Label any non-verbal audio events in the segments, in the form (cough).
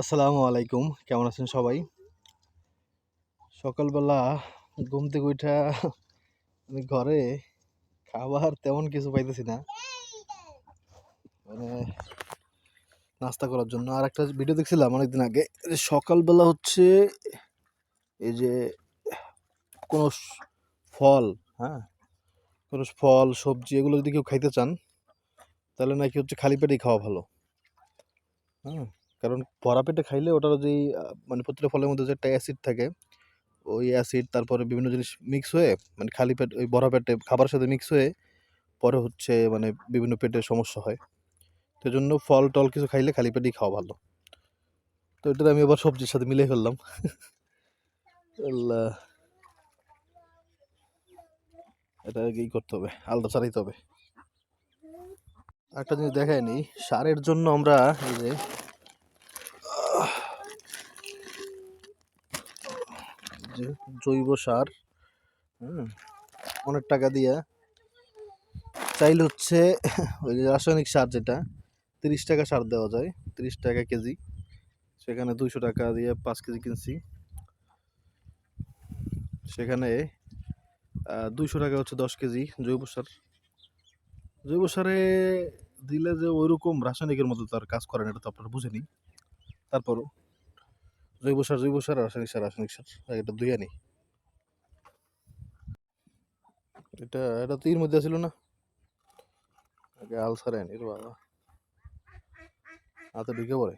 আসসালামু আলাইকুম। কেমন আছেন সবাই? সকালবেলা ঘুম থেকে উঠা আমি ঘরে খাবার তেমন কিছু পাইতেছি না। মানে নাস্তা করার জন্য। আর একটা ভিডিও দেখছিলাম অনেকদিন আগে। সকালবেলা হচ্ছে এই যে কোনো ফল হ্যাঁ? কোনো ফল, সবজি এগুলো যদি কেউ খাইতে চান, তাহলে নাকি হচ্ছে খালি পেটেই খাওয়া ভালো। হ্যাঁ? কারণ ভরা পেটে খাইলে ওটার আহ, মানে প্রতিটা ফলের মধ্যে যে একটা অ্যাসিড থাকে ওই অ্যাসিড তারপরে বিভিন্ন জিনিস মিক্স হয়ে মানে খালি পেট ওই ভরা পেটে খাবারের সাথে মিক্স হয়ে পরে হচ্ছে মানে বিভিন্ন পেটের সমস্যা হয়। তো জন্য ফল টল কিছু খাইলে খালি পেটেই খাওয়া ভালো। তো এটা আমি আবার সবজির সাথে মিলিয়ে ফেললাম। এটা কি করতে হবে আলাদা ছাড়াইতে হবে। একটা জিনিস দেখায়নি সারের জন্য আমরা এই যে যে জৈব সার অনেক টাকা দিয়ে। চাইলে হচ্ছে (laughs) ওই যে রাসায়নিক সার যেটা, তিরিশ টাকা সার দেওয়া যায়, তিরিশ টাকা কেজি। সেখানে দুইশো টাকা দিয়ে পাঁচ কেজি কিনছি। সেখানে দুইশো টাকা হচ্ছে দশ কেজি জৈব সার। জৈব সারে দিলে যে ওইরকম রাসায়নিকের মতো তার কাজ করে না, এটা তো আপনারা বুঝেনি তারপরও জৈব সার জৈব সার রাসায়নিক সার রাসায়নিক সার। এটা দুই আনি এটা এটা তো এর মধ্যে ছিল না। আগে আলসার আনি রে বাবা। হাতে ঢুকে পড়ে।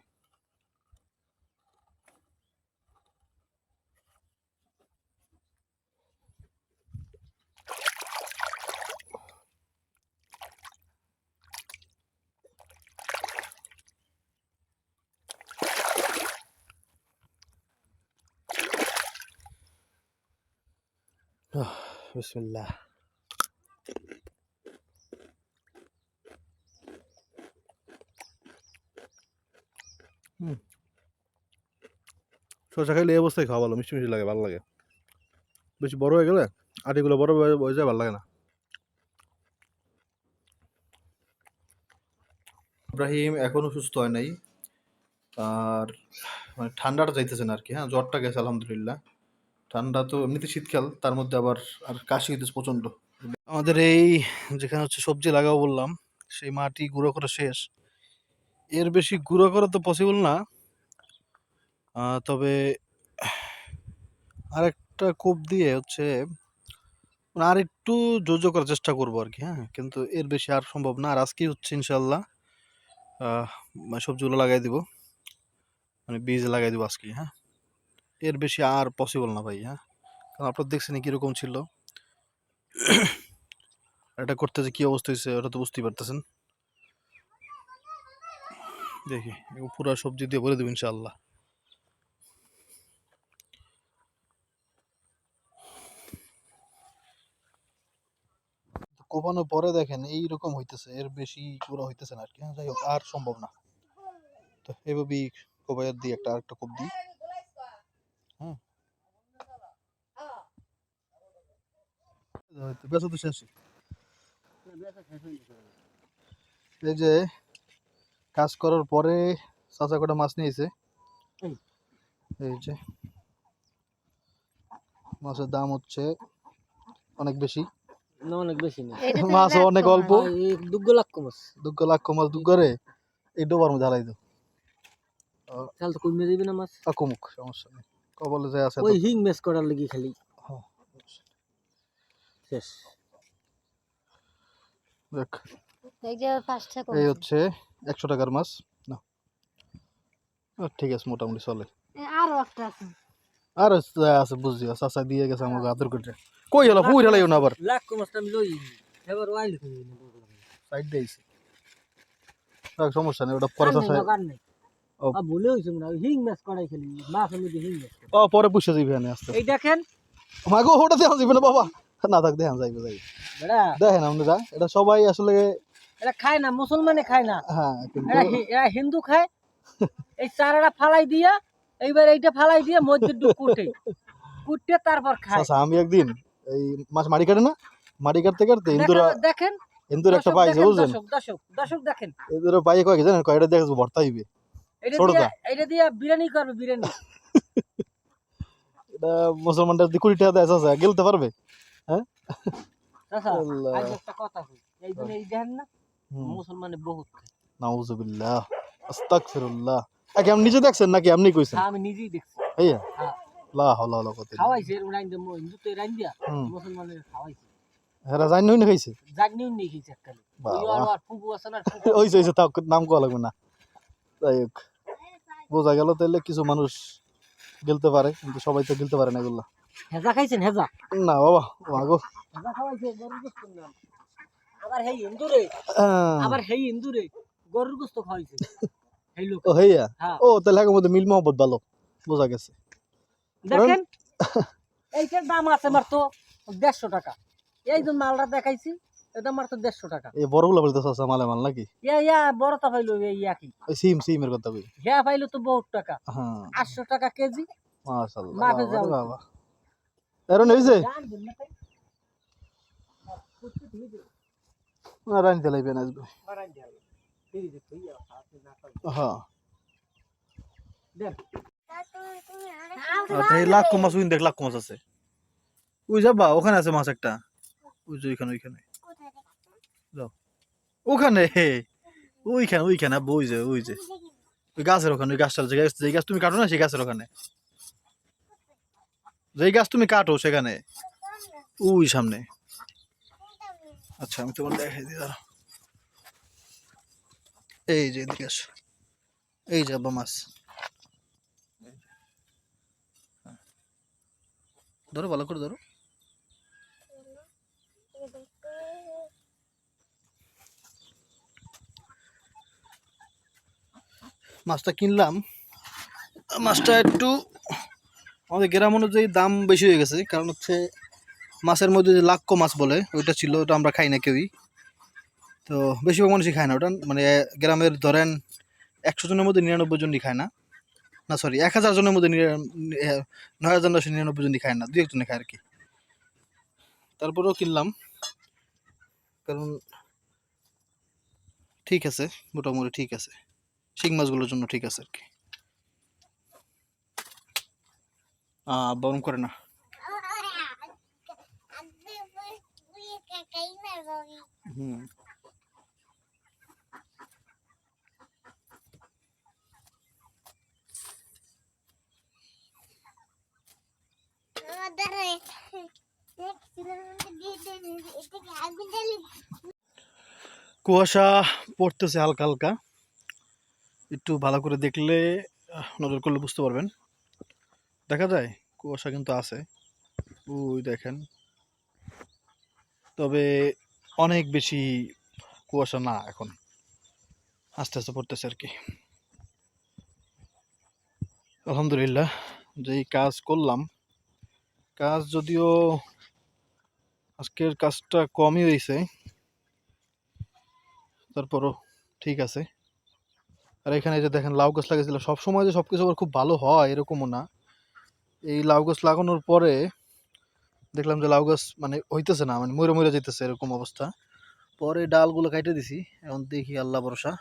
বিসমিল্লাহ। হুম। শসা খাইলে এই অবস্থায় খাওয়া ভালো মিষ্টি মিষ্টি লাগে, ভালো লাগে। বেশি বড় হয়ে গেলে আটিগুলো বড় হয়ে যায়, ভালো লাগে না। ইব্রাহিম এখনও সুস্থ হয় নাই। আর মানে ঠান্ডাটা যাইতেছে না আর কি হ্যাঁ জ্বরটা গেছে, আলহামদুলিল্লাহ। ঠান্ডা তো এমনিতে শীতকাল, তার মধ্যে আবার আর কাশি হইতেছে প্রচণ্ড। আমাদের এই যেখানে হচ্ছে সবজি লাগাবো বললাম, সেই মাটি গুঁড়ো করা শেষ। এর বেশি গুঁড়ো করা তো পসিবল না। তবে আরেকটা কোপ দিয়ে হচ্ছে মানে আর একটু জোজো করার চেষ্টা করব আর কি হ্যাঁ। কিন্তু এর বেশি আর সম্ভব না। আর আজকেই হচ্ছে ইনশাল্লাহ সবজিগুলো লাগাই দিব। মানে বীজ লাগাই দিব আজকে হ্যাঁ। এর বেশি আর পসিবল না ভাই হ্যাঁ? কারণ আপনার দেখছেন কীরকম ছিল। এটা করতে যে কী অবস্থা হয়েছে ওটা তো বুঝতেই পারতেছেন। দেখি পুরো সবজি দিয়ে বলে দেবো ইনশাল্লাহ কোপানোর পরে দেখেন এইরকম হইতেছে এর বেশি পুরো হইতেছে না আর কি হ্যাঁ, যাই হোক আর সম্ভব না। তো এভাবেই কোপাইয়ার দিই একটা আরেকটা কোপ দিই। বেচা তো এই যে কাজ করার পরে চাচা কটা মাছ নিয়েছে। এই। যে মাছের দাম হচ্ছে অনেক বেশি। না অনেক বেশি না। মাছ অনেক অল্প। দুগ্গ লাখ কমাস দুগ্গ লাখ মাছ দুগ করে এই ডোবার মধ্যে হালাই দাও। তাহলে তো কমে যাবে না মাছ। আকুমুখ সমস্যা নেই। কবলে যায় আছে ওই হিং ম্যাচ করার লাগি খালি। হ্যাঁ। শেষ। দেখ এই হচ্ছে একশো টাকার মাছ। না। ঠিক আছে মোটামুটি চলে। আরও একটা আছে। আর আছে আছে বুঝছি চাচা দিয়ে গেছে আমাকে আদর করে কই হলো? হেলাইও না আবার? লাখ কমাস আমি লই এবার ওয়াইল কই সাইড দিয়েছি সমস্যা নেই ওটা পরে চাচা দোকান নেই ও। আ বলে হইছে না হিং ম্যাচ করাই খালি। মাছ আমি হিং ম্যাচ ও পরে পুষে যাইবে এনে আসতে। এই দেখেন। মাগো ওটা না বাবা। না থাক যাইবে যাইবে। বেড়া। দেখেন আপনারা এটা সবাই আসলে এটা খায় না মুসলমানে খায় না। হ্যাঁ এরা হিন্দু খায়। এই চারাটা ফালাই দিয়া এইবার এইটা ফালাই দিয়া ডুব কুটে। কুটে তারপর খায়। চাচা আমি একদিন এই মাছ মারি কাটে না? মারি কাটতে কাটতে ইন্দুরা দেখেন- ইন্দুর একটা পাইছে দেখেন, বুঝছেন দর্শক দর্শক দর্শক দেখেন। ইন্দুরা পাইয়ে কয়েক জানেন? কয়টা দেখে ভর্তা হইবে। ছোটটা? এটা দিয়ে বিরিয়ানি করবে বিরিয়ানি। এটা মুসলমানটা যদি কুড়ি টাকা দেয় চাচা গেলতে পারবে? চাচা একটা কথা এই জন্য এই দেখেন না মুসলমানে বহুত নাউজুবিল্লাহ আস্তাগফিরুল্লাহ। একে আপনি নিজে দেখছেন নাকি আপনি কইছেন? হ্যাঁ, আমি নিজেই দেখছি। হ্যাঁ। লা হাওলা ওয়ালা কুওয়াতা খাওয়াইছে এরকম রাইন হিন্দু তো রাইন দিয়া মুসলমানের খাওয়াইছে। হেরা জানি না খাইছে? এককালে। ওই আর আছে তাও নাম কোয়া লাগবে না। যাই হোক। বোঝা গেল তাহলে কিছু মানুষ গেলতে পারে কিন্তু সবাই তো গেলতে পারে না এগুলা। হেজা খাইছেন হেজা? না বাবা মাগো। হেজা খাওয়াইছে গরুর গোস্ত না আবার হেই হিন্দুরে আবার হেই হিন্দুরে গরুর গোস্ত খাওয়াইছে। হেই লোক। ও হেয়া হ্যাঁ। ও তাহলে একের মধ্যে মিল মহব্বত ভালো বোঝা গেছে। দেখেন এইটার দাম আছে মাত্র দেড়শো টাকা। এই যে মালটা দেখাইছি এটা মাত্র দেড়শো টাকা। এই বড়গুলো বলতে চাচা মালে মাল নাকি? ইয়া ইয়া বড়টা পাইলো এই একই। ওই সিম সিমের কথা কই? হ্যাঁ পাইলো তো বহুত টাকা। হ্যাঁ। আটশো টাকা কেজি। মাশাআল্লাহ মাঠে বাবা যাও। রে বাবা। এরন হইছে জানবেন না তাই? না রাইতে লাইবে না আসবে। বাড়াই দেয়া হবে। এই যে থইয়া, হাতে না পাই। হ্যাঁ। দেন। আচ্ছা এই লাখ মাছ উইন দেখ লাখ মাছ আছে। ওই যাবা ওখানে আছে মাছ একটা। ওই যে ওইখানে ওইখানে। যাও ওখানে? ওইখানে ওইখানে আব্বু, ওই যে ওই যে। ওই গাছের ওখানে ওই গাছটার যে গাছ যে গাছ তুমি কাটো না সেই গাছের ওখানে? যেই গাছ তুমি কাটো সেখানে? ওই সামনে। আচ্ছা আমি তোমার দেখাই দিই দাঁড়াও। এই যে এদিকে আসো। এই যে আব্বা মাছ। ধরো ভালো করে ধরো। মাছটা কিনলাম। মাছটা একটু আমাদের গ্রাম অনুযায়ী দাম বেশি হয়ে গেছে, কারণ হচ্ছে মাছের মধ্যে যে লাক্ষ মাছ বলে, ওইটা ছিল, ওটা আমরা খাই না কেউই। তো বেশিরভাগ মানুষই খায় না ওটা মানে গ্রামের ধরেন একশো জনের মধ্যে নিরানব্বই জনই খায় না। না সরি এক হাজার জনের মধ্যে নয় হাজার নশো নিরানব্বই জনই খায় না দু একজনে খায় আর কি তারপরেও কিনলাম, কারণ ঠিক আছে, মোটামুটি ঠিক আছে। শিং মাছগুলোর জন্য ঠিক আছে আর কি বরম করে না। কুয়াশা পড়তেছে হালকা হালকা। একটু ভালো করে দেখলে নজর করলে বুঝতে পারবেন। দেখা যায়, কুয়াশা কিন্তু আছে। ওই দেখেন। তবে অনেক বেশি কুয়াশা না এখন। আস্তে আস্তে পড়তেছে আর কি। আলহামদুলিল্লাহ, যেই কাজ করলাম, কাজ যদিও আজকের কাজটা কমই হয়েছে তারপরও ঠিক আছে। আর এখানে যে দেখেন, লাউ গাছ লাগিয়েছিল। সব সময় যে সব কিছু আবার খুব ভালো হয়, এরকমও না। এই লাউ গাছ লাগানোর পরে দেখলাম যে লাউ গাছ মানে হইতেছে না মানে মরে মরে যেতেছে এরকম অবস্থা। পরে ডালগুলো কাটে দিছি, এখন দেখি আল্লাহ ভরসা।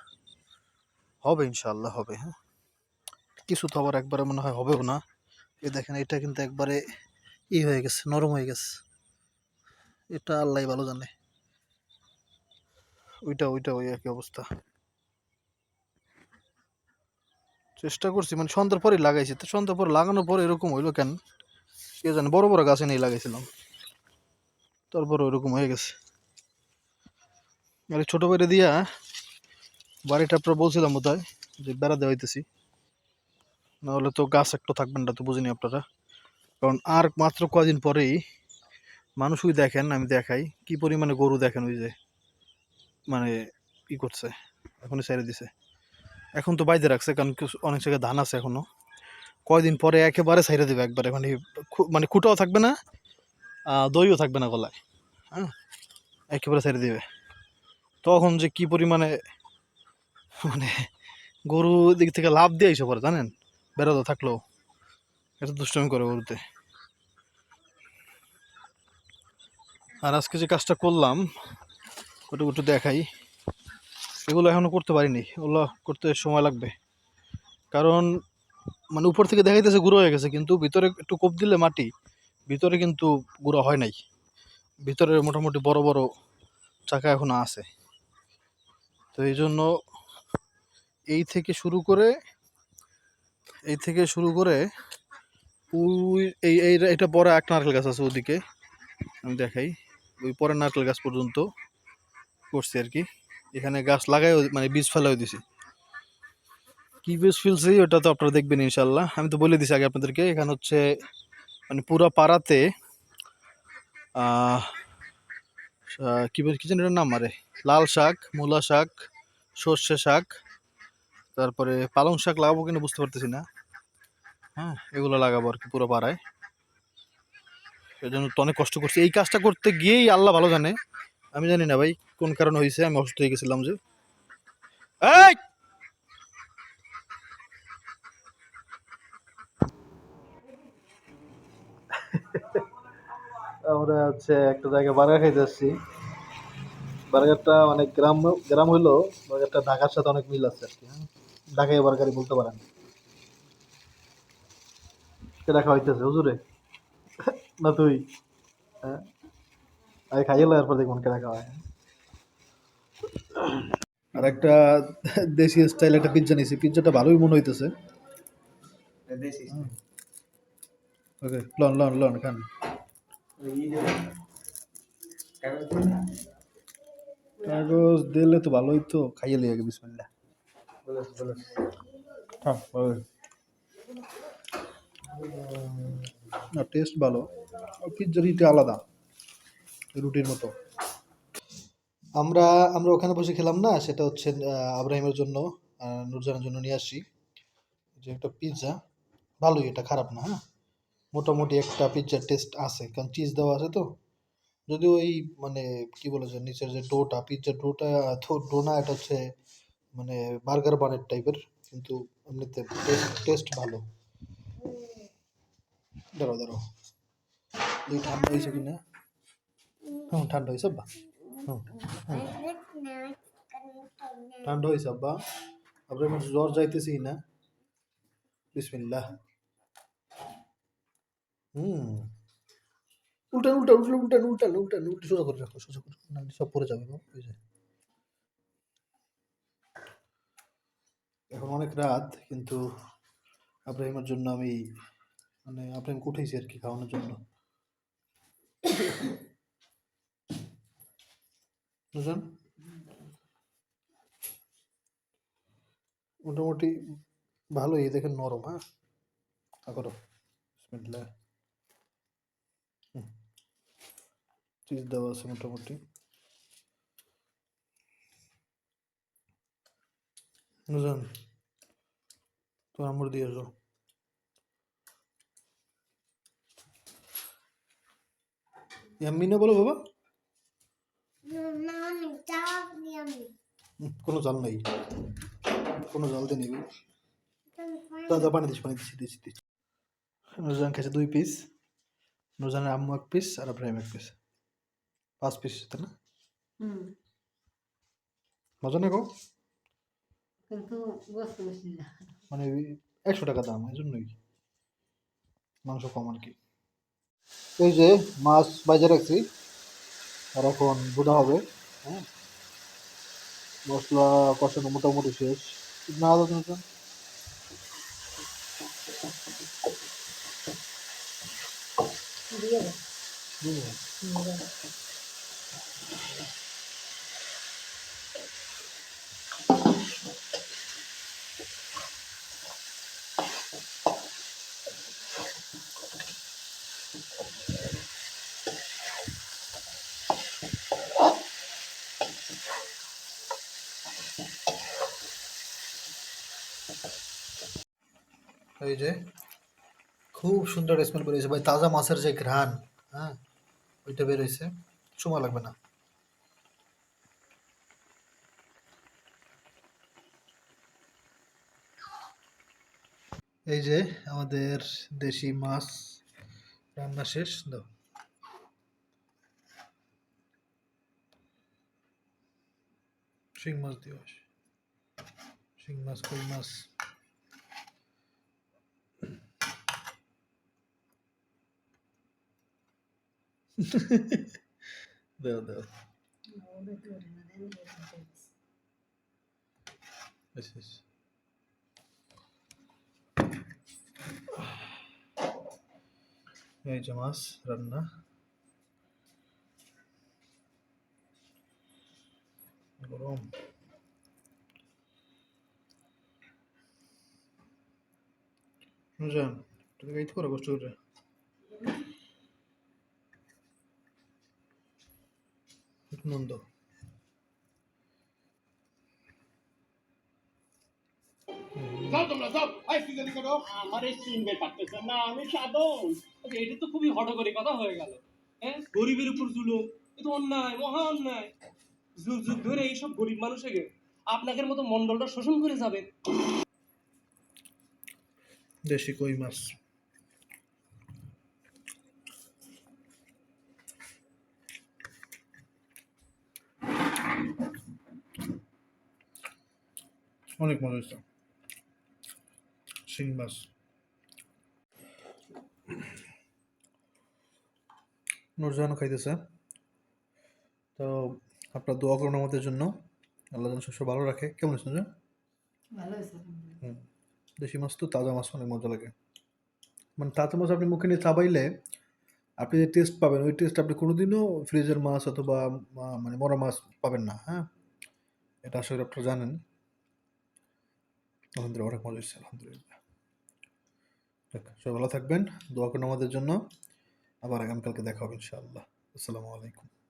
হবে ইনশাআল্লাহ, হবে হ্যাঁ। কিছু তো আবার একবারে মনে হয় হবেও না। এই দেখেন, এটা কিন্তু একবারে ই হয়ে গেছে, নরম হয়ে গেছে। এটা আল্লাহ ভালো জানে। ওইটা ওইটা ওই একই অবস্থা। চেষ্টা করছি মানে সন্ধ্যার পরে লাগাইছি। তো সন্ধ্যার পরে লাগানোর পরে এরকম হইল কেন? কে জানে, বড় বড় গাছে নিয়ে লাগাইছিলাম। তারপর ওইরকম হয়ে গেছে। আর ছোট বাইরে দিয়া বাড়িটা আপনার বলছিলাম বোধ যে বেড়া দেওয়া হইতেছি নাহলে তো গাছ একটু থাকবেন না তো বুঝিনি আপনারা। কারণ আর মাত্র কদিন পরেই মানুষই দেখেন, আমি দেখাই, কি পরিমাণে গরু দেখেন ওই যে মানে ই করছে, এখনই ছেড়ে দিছে। এখন তো বাইরে রাখছে, কারণ অনেক জায়গায় ধান আছে এখনও। কয়দিন পরে একেবারে ছেড়ে দেবে একবারে মানে খু- মানে থাকবে না দইও থাকবে না গলায় হ্যাঁ? একেবারে ছেড়ে দেবে। তখন যে কি পরিমাণে মানে গরু দিক থেকে লাভ দিয়ে এসে পরে, জানেন? বেরোতে থাকলেও এটা দুষ্টমি করে গরুতে। আর আজকে যে কাজটা করলাম ওটা একটু দেখাই। এগুলো এখনও করতে পারিনি। ওগুলো করতে সময় লাগবে। কারণ মানে উপর থেকে দেখাইতেছে গুঁড়ো হয়ে গেছে, কিন্তু ভিতরে একটু কোপ দিলে মাটি, ভিতরে কিন্তু গুঁড়ো হয় নাই। ভিতরে মোটামুটি বড় বড় চাকা এখনও আছে। তো এই জন্য এই থেকে শুরু করে, এই থেকে শুরু করে, ওই, এই এই, এটা পরে এক নারকেল গাছ আছে ওদিকে। আমি দেখাই। ওই পরের নারকেল গাছ পর্যন্ত করছি আর কি। এখানে গাছ লাগাই মানে বীজ ফেলাও দিছি। কি বীজ ফেলছি ওটা তো আপনারা দেখবেন ইনশাল্লাহ আমি তো বলে দিছি আগে আপনাদেরকে, এখানে হচ্ছে মানে পুরো পাড়াতে কি কি এটার নাম আরে? লাল শাক, মূলা শাক, সর্ষে শাক, তারপরে পালং শাক লাগাবো কিনা বুঝতে পারতেছি না। হ্যাঁ এগুলো লাগাবো আর কি পুরো পাড়ায়। এই জন্য তো অনেক কষ্ট করছি। এই কাজটা করতে গিয়েই আল্লাহ ভালো জানে। আমি জানি না ভাই কোন কারণে হয়েছে আমি অসুস্থ হয়ে গেছিলাম যে। এই! আমরা হচ্ছে একটা জায়গায় বার্গার খাইতে আসছি। বার্গারটা অনেক গ্রাম গ্রাম হইল বার্গারটা ঢাকার সাথে অনেক মিল আছে আর কি হ্যাঁ? ঢাকায় বার্গারই বলতে পারেন। কেটা খাওয়াইতেছে হুজুরে। না তুই? হ্যাঁ? আগে খাইয়ে লো এরপর দেখুন কেটা খাওয়ায় আর একটা দেশি স্টাইল একটা পিৎজা নিয়েছি। পিজ্জাটা ভালোই মনে হইতেছে। ওকে লন লন লন খান। কাগজ দিলে তো ভালোই তো। খাইয়ে লিয়ে আগে বিসমিল্লা হ্যাঁ না টেস্ট ভালো। পিৎজার ইটা আলাদা। রুটির মতো। আমরা আমরা ওখানে বসে খেলাম না, সেটা হচ্ছে আব্রাহিমের জন্য নুরজানের জন্য নিয়ে আসি। যে একটা পিৎজা ভালোই, এটা খারাপ না হ্যাঁ? মোটামুটি একটা পিৎজার টেস্ট আছে, কারণ চিজ দেওয়া আছে তো। যদি ওই মানে কি বলে যে, নিচের যে ডোটা পিৎজার ডোটা ডো না, এটা হচ্ছে মানে বার্গার বানের টাইপের কিন্তু এমনিতে টেস্ট ভালো। দাঁড়াও দাঁড়াও। ঠান্ডা হয়েছে কি না হুম ঠান্ডা হয়েছে আব্বা হুম। ঠান্ডা হয়েছে আব্বা আপনার আমার জ্বর যাইতেছি না বিসমিল্লাহ হুম উল্টান উল্টান উল্টান উল্টান উল্টান উল্টান উল্টে সোজা করে রাখো সোজা করে না সব পড়ে যাবে ওই যে এখন অনেক রাত কিন্তু আব্রাহিমের জন্য আমি মানে আব্রাহিমকে উঠেছি আর কি খাওয়ানোর জন্য বুঝলেন মোটামুটি ভালোই দেখেন নরম হ্যাঁ? করো বিসমিল্লাহ। চিজ দেওয়া আছে মোটামুটি। বুঝলেন তো আমর দিয়ে আসো। ইয়াম্মি না বলো বাবা। কোনো জাল নাই। কোনো জাল দিয়ে নিবি। দাদা পানি দিস পানি দিচ্ছি দিচ্ছি দিচ্ছি। নুরজান খেয়েছে দুই পিস নুরজানের আম্মু এক পিস আর আব্রাহিম এক পিস পাঁচ পিস তাই না? মজা না গো? কিন্তু গোস্ত বেশি না। মানে একশো টাকা দাম এই জন্যই। মাংস কম আর কি। এই যে মাছ বাজে রাখছি। আর এখন বুধা হবে হ্যাঁ? মশলা কষানো মোটামুটি শেষ। না আদা দিন দিয়ে এই যে, খুব সুন্দর স্মেল বেরিয়েছে। ভাই, তাজা মাছের যে ঘ্রাণ হ্যাঁ ওইটা বেরোইছে সময় লাগবে না। এই যে আমাদের দেশি মাছ, রান্না শেষ, দাও। শিং মাছ দিও, শিং মাছ, কই মাছ? দেও দেও বেশ বেশ এই যে মাছ রান্না গরম নুজান তুমি খাইতে পারো কষ্ট করে একটু নুন তোমরা সব এই সিগারি করো আমার চিনবে পারতেছে না আমি সাধন। আচ্ছা, এটা তো খুবই হটকরি কথা হয়ে গেল। হ্যাঁ? গরিবের উপর জুলুম। এ তো অন্যায় মহা অন্যায় যুগ যুগ ধরে এইসব গরিব মানুষকে আপনাদের মতো মন্ডলটা শোষণ করে যাবে। দেশি কই মাছ। অনেক মজা হয়েছে। শিং মাছ। নুরজাহানও খাইতেছে। তো আপনার দোয়া করুন আমাদের জন্য। আল্লাহ যেন সবসময় ভালো রাখে। কেমন আছে নুরজাহান ভালো হুম। দেশি মাছ তো তাজা মাছ অনেক মজা লাগে। মানে তাজা মাছ আপনি মুখে নিয়ে চাবাইলে আপনি যে টেস্ট পাবেন ওই টেস্ট আপনি কোনোদিনও ফ্রিজের মাছ অথবা মানে মরা মাছ পাবেন না হ্যাঁ? এটা আসলে আপনারা জানেন। আলহামদুলিল্লাহ, অনেক মজা আলহামদুলিল্লাহ। সবাই ভালো থাকবেন, দোয়া করুন আমাদের জন্য। আবার আগামীকালকে দেখা হবে ইনশাআল্লাহ। আসসালামু আলাইকুম।